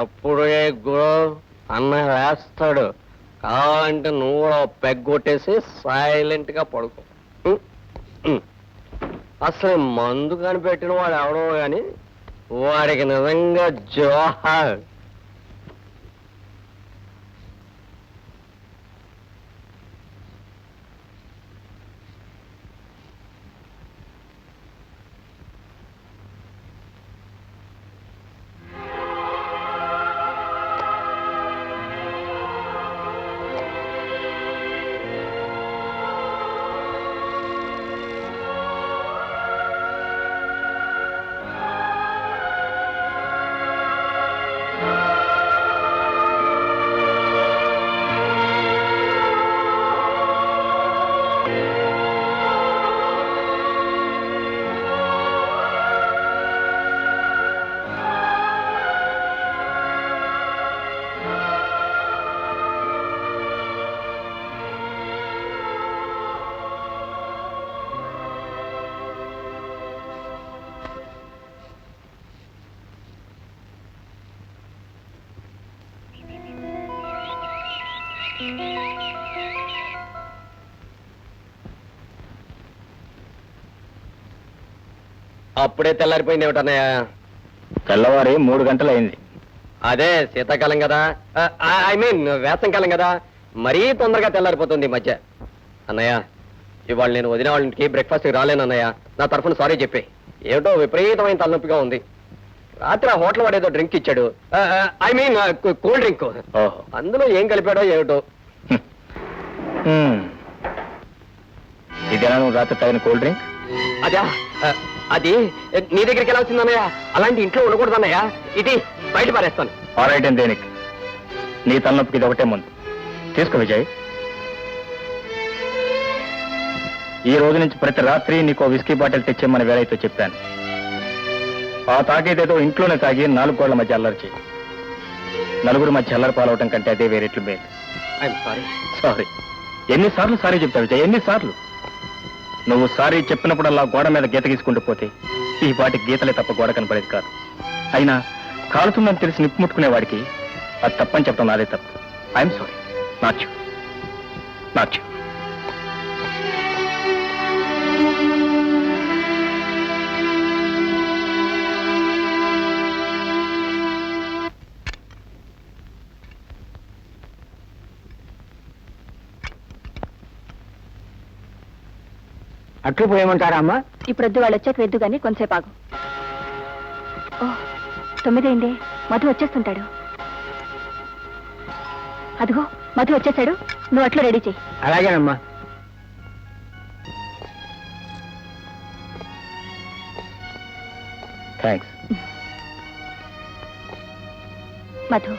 అప్పుడే గురో అన్న వేస్తాడు కావాలంటే నువ్వు కూడా పెగ్గొట్టేసి కొట్టేసి సైలెంట్గా పడుకో. అసలు మందు కనిపెట్టిన వాడు ఎవడో గాని వాడికి నిజంగా జోహార్. అప్పుడే తెల్లారిపోయింది ఏమిటన్నయ్య? తెల్లవారి మూడు గంటలైంది. అదే శీతాకాలం కదా. ఐ మీన్ వేసంకాలం కదా. మరీ తొందరగా తెల్లారిపోతుంది ఈ మధ్య. అన్నయ్య ఇవాళ నేను వదిన వాళ్ళ ఇంటికి బ్రేక్ఫాస్ట్ రాలేను అన్నయ్య. నా తరఫున సారీ చెప్పి. ఏమిటో విపరీతమైన తలనొప్పిగా ఉంది. రాత్రి ఆ హోటల్ వాడేదో డ్రింక్ ఇచ్చాడు. I mean cool drink. ఓహో. అందులో ఏం కలిపాడో ఏమిటో. ఇదేనా నువ్వు రాత్రి తాగిన కూల్ డ్రింక్? అదా అది నీ దగ్గరికి ఎలా వచ్చింది అన్నయ్య? అలాంటి ఇంట్లో ఉండకూడదు అన్నయ్య. ఇది బయట పారేస్తాను. ఆరైట్ అండ్ దేనికి నీ తలనొప్పికి ఇది ఒకటే ముందు. తీసుకో విజయ్. ఈ రోజు నుంచి ప్రతి రాత్రి నీకు విస్కీ బాటిల్ తెచ్చేమని వేరైతే చెప్పాను. ఆ తాగేదేదో ఇంట్లోనే తాగి నాలుగు గోళ్ళ మధ్య అల్లరి చేయి. నలుగురు మధ్య అల్లరి పాలవటం కంటే అదే వేరేట్లు మేలు. ఐఎమ్ సారీ సారీ ఎన్నిసార్లు సారీ చెప్తావు విజయ్? ఎన్నిసార్లు? నువ్వు సారీ చెప్పినప్పుడల్లా గోడ మీద గీత గీసుకుంటూ పోతే ఈ వాటి గీతలే తప్ప గోడ కనపడేది కాదు. అయినా కాలుతుందని తెలిసి నిప్పు ముట్టుకునేవాడికి అది తప్పని చెప్పడం నాదే తప్పు. I'm sorry not you not అట్లు పోయమంటారా అమ్మా ఇప్పుడొద్దు వాళ్ళు వచ్చాక వెద్దు కానీ కొంతసేపు ఆగు ఓ తొమ్మిదైందే. మధు వచ్చేస్తుంటాడు. అదిగో మధు వచ్చేసాడు. నువ్వు అట్లా రెడీ చెయ్యి. అలాగేనమ్మా. థ్యాంక్స్ మధు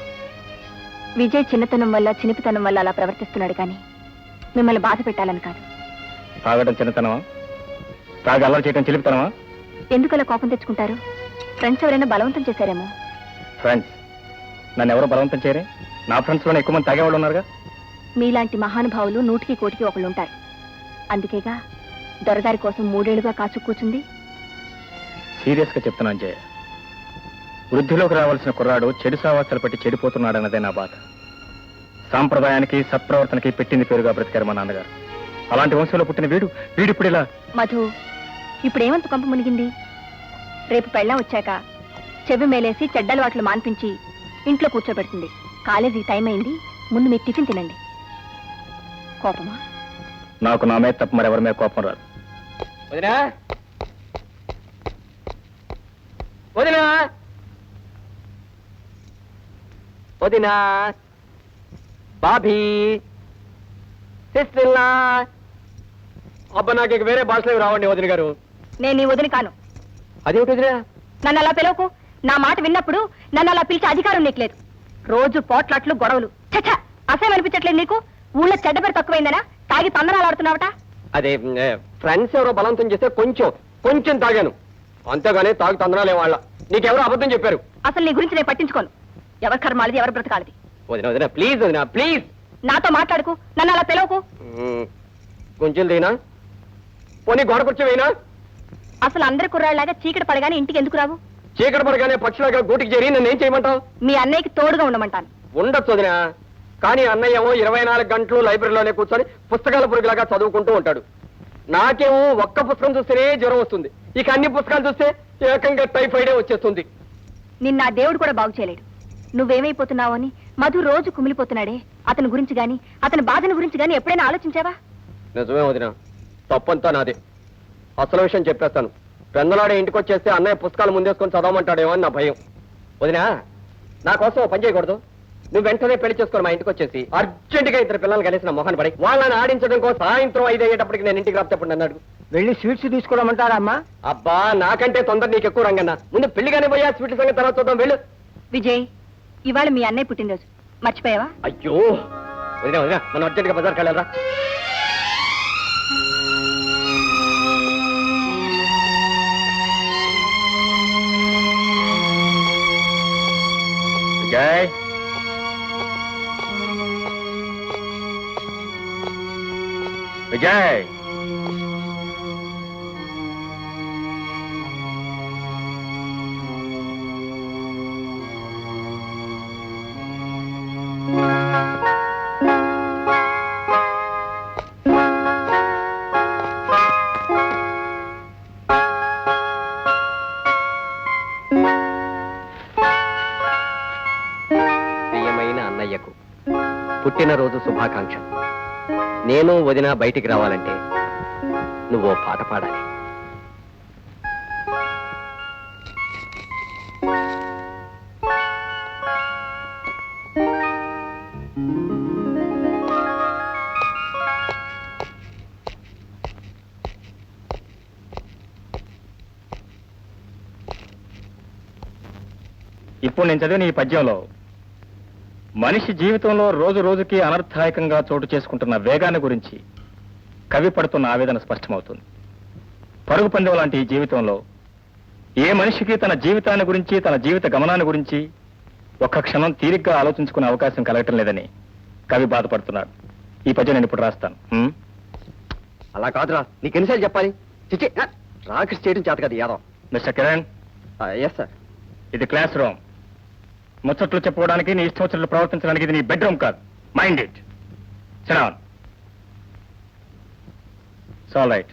విజయ్ చిన్నతనం వల్ల చినిపితనం వల్ల అలా ప్రవర్తిస్తున్నాడు కానీ మిమ్మల్ని బాధ పెట్టాలని కాదు. తాగడం చిన్నతనమా? తాగి అల్లరి చేయడం చిలిపితనమా? ఎందుకు అలా కోపం తెచ్చుకుంటారు? ఫ్రెండ్స్ ఎవరైనా బలవంతం చేశారేమో? ఫ్రెండ్స్ నన్ను ఎవరు బలవంతం చేయరే? నా ఫ్రెండ్స్లోనే ఎక్కువ మంది తాగేవాళ్ళు ఉన్నారుగా? మీలాంటి మహానుభావులు నూటికి కోటికి ఒకళ్ళు ఉంటారు అందుకేగా దొరగారి కోసం మూడేళ్ళుగా కాచు కూర్చుంది సీరియస్గా చెప్తున్నాను జయ వృద్ధిలోకి రావాల్సిన కుర్రాడు చెడు సావాసాలు పట్టి చెడిపోతున్నాడన్నదే నా బాధ. సాంప్రదాయానికి సత్ప్రవర్తనకి పెట్టింది పేరుగా బ్రతికారు మా నాన్నగారు. అలాంటి వంశంలో పుట్టిన వీడు వీడిప్పుడు ఇలా మధు ఇప్పుడేమంత కొంప మునిగింది? రేపు పెళ్ళం వచ్చాక చెవి మేలేసి చెడ్డలవాట్లు మాన్పించి ఇంట్లో కూర్చోబెడుతుంది. కాలేజీకి టైం అయింది ముందు మీరు టిఫిన్ తినండి. కోపమా? నాకు నా మీద తప్ప మరెవరి మీద కోపం రాదు. వదినా! వదినా! వదినా! బాబీ! సిస్టర్లా! అబ్బా నాకు ఇక వేరే భాషలో రావండి వదిన గారు. నేను నీ వదిన కాను. అదేమిటి వదినా? నన్ను అలా పిలవకు. నా మాట విన్నప్పుడు నన్ను అలా పిలిచే అధికారం నీకు లేదు. రోజు పోట్లాట్లు గొడవలు. చచ్చా అసహ్యం అనిపించట్లేదు నీకు? ఊళ్ళో చెడ్డ పేరు తక్కువైందనా? తాగి తొందరలు ఆడుతున్నావట? అదే ఫ్రెండ్స్ ఎవరో బలవంతం చేస్తే కొంచెం కొంచెం తాగాను. అంతేగాని తాగు తందనాలే వాళ్ళ? నీకెవరో అబద్ధం చెప్పారు. అసలు నీ గురించి నేను పట్టించుకోను. ఎవరి కర్మాలది ఎవరి బ్రతకాలది? వదిన వదిన ప్లీజ్ వదిన ప్లీజ్. నాతో మాట్లాడుకు. నన్ను అలా పిలవకు. కొంచెం దీనా పోనీ గోడ కూర్చోవేనా అసలు అందరి కుర్రాళ్ళలాగా చీకటి పడగానే ఇంటికి ఎందుకు రావు? చీకటి పడగానే పక్షులాగా గూటికి చేరి నన్ను ఏం చేయమంటావు? మీ అన్నయ్యకి తోడుగా ఉండమంటాను. ఉండొచ్చు వదినా. కానీ అన్నయ్య ఏమో ఇరవై నాలుగు గంటలు లైబ్రరీలోనే కూర్చొని పుస్తకాల పురుగులాగా చదువుకుంటూ ఉంటాడు. నాకేమో ఒక్క పుస్తకం చూస్తేనే జ్వరం వస్తుంది. ఇక అన్ని పుస్తకాలు చూస్తే ఏకంగా టైఫాయిడే వచ్చేస్తుంది. నిన్న ఆ దేవుడు కూడా బాగు చేయలేడు. నువ్వేమైపోతున్నావు అని మధు రోజు కుమిలిపోతున్నాడే. అతని గురించి గాని అతని బాధను గురించి గాని ఎప్పుడైనా ఆలోచించావా? నిజమే వదిన. తప్పంతా నాదే. అసలు విషయం చెప్పేస్తాను. పెందలాడే ఇంటికి వచ్చేస్తే అన్నయ్య పుస్తకాలు ముందేసుకొని చదవమంటాడేమో అని నా భయం. వదినా నా కోసం పని చేయకూడదు. నువ్వు వెంటనే పెళ్ళి చేసుకొని మా ఇంటికి వచ్చేసి అర్జెంటుగా ఇద్దరు పిల్లలు కలిసి నా మొహాన్ని పడి వాళ్ళని ఆడించడం కోసం సాయంత్రం ఐదు అయ్యేటప్పటికి నేను ఇంటికి రాప్తప్పుడు అన్నాడు వెళ్ళి స్వీట్స్ తీసుకోవడమంటారా అమ్మా? అబ్బా నాకంటే తొందర నీకు ఎక్కువ రంగన్న. ముందు పెళ్ళిగానే పోయా స్వీట్ సంగతి తర్వాత చూద్దాం వెళ్ళు. విజయ్ ఇవాళ మీ అన్నయ్య పుట్టినరోజు. మర్చిపోయావా? అయ్యో! వదినా వదినా మనం అర్జెంటుగా బజార్కి వెళ్ళారా విజయ్ విజయ్ ప్రియమైన నేను వదిన బయటికి రావాలంటే నువ్వు పాట పాడాలి. ఇప్పుడు నేను చదివిన ఈ పద్యంలో మనిషి జీవితంలో రోజు రోజుకి అనర్థాయకంగా చోటు చేసుకుంటున్న వేగాన్ని గురించి కవి పడుతున్న ఆవేదన స్పష్టమవుతుంది. పరుగు పందెం లాంటి ఈ జీవితంలో ఏ మనిషికి తన జీవితాన్ని గురించి తన జీవిత గమనాన్ని గురించి ఒక్క క్షణం తీరిగ్గా ఆలోచించుకునే అవకాశం కలగటం లేదని కవి బాధపడుతున్నాడు. ఈ పద్యం నేను ఇప్పుడు రాస్తాను? అలా కాదురా. నీకు ఎన్నిసార్లు చెప్పాలి? చిచి చేయడం చేత కదా Yadav. Mister Kiran? Yes sir ఇది క్లాస్ రూమ్. ముచ్చట్లు చెప్పుకోవడానికి నీ ఇష్టం వచ్చినట్లు ప్రవర్తించడానికి ఇది నీ బెడ్రూమ్ కాదు. మైండ్ ఇట్ సిడాన్ సాల్ రైట్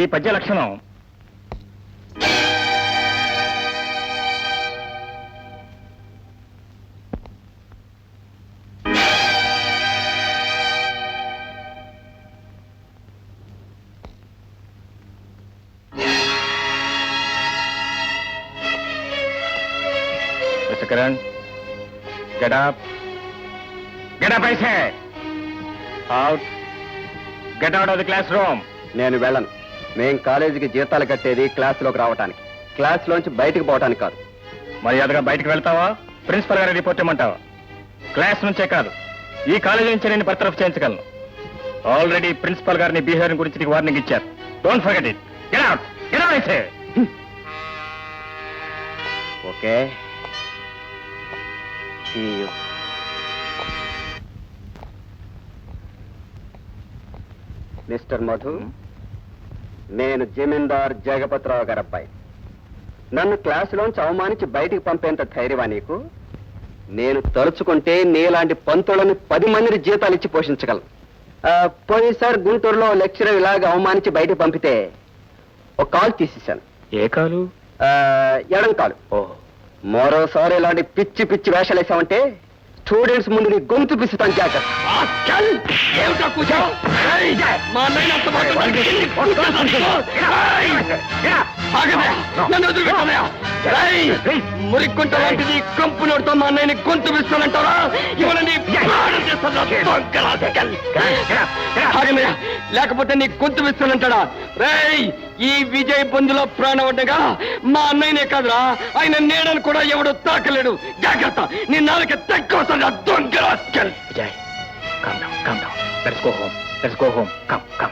ఈ పద్య లక్షణం get up I say out get out of the classroom నేను వెళ్ళను. మేం కాలేజీకి జీతాలు కట్టేది క్లాస్లోకి రావటానికి. క్లాస్లోంచి బయటికి పోవటానికి కాదు. మర్యాదగా బయటకు వెళ్తావా? ప్రిన్సిపల్ గారి రిపోర్ట్ ఇమ్మంటావా? క్లాస్ నుంచే కాదు. ఈ కాలేజీ నుంచి నేను బర్తరఫ్ చేయించగలను. ఆల్రెడీ ప్రిన్సిపల్ గారిని బిహేవియర్ గురించి నీకు వార్నింగ్ ఇచ్చారు. Don't forget it get out get out okay mister Madhu నేను జమీందార్ జగపతిరావు గారి అబ్బాయి నన్ను క్లాసులోంచి అవమానించి బయటికి పంపేంత ధైర్యమా నీకు? నేను తలుచుకుంటే నీలాంటి పంతులను పది మందిని జీతాలు ఇచ్చి పోషించగలను. పోయినసారి గుంటూరులో లెక్చరర్ ఇలాగ అవమానించి బయటికి పంపితే ఒక కాల్ తీసేశాను. ఏ కాలు? ఎడం కాలు. ఓ మరోసారి ఇలాంటి పిచ్చి పిచ్చి వేషాలు వేసామంటే స్టూడెంట్స్ ముందు నీ గొంతు పిస్తాను జాగ్రత్త మురిక్కుంట లాంటిది కంపు నోడుతో మా అన్నయ్యని గొంతు పిస్తానంటారా ఇవన్నీ ఆగన్నయ్య, లేకపోతే నీ గొంతు పిస్తానంటాడా రేయ్ ఈ విజయ్ బంధులో ప్రాణవడ్డగా మా అన్నయ్యనే కాదురా. ఆయన నీడను కూడా ఎవడు తాకలేడు. జాగ్రత్త. నీ నాలుక తక్కువ దొంగ Vijay come down come down let's go home let's go home come come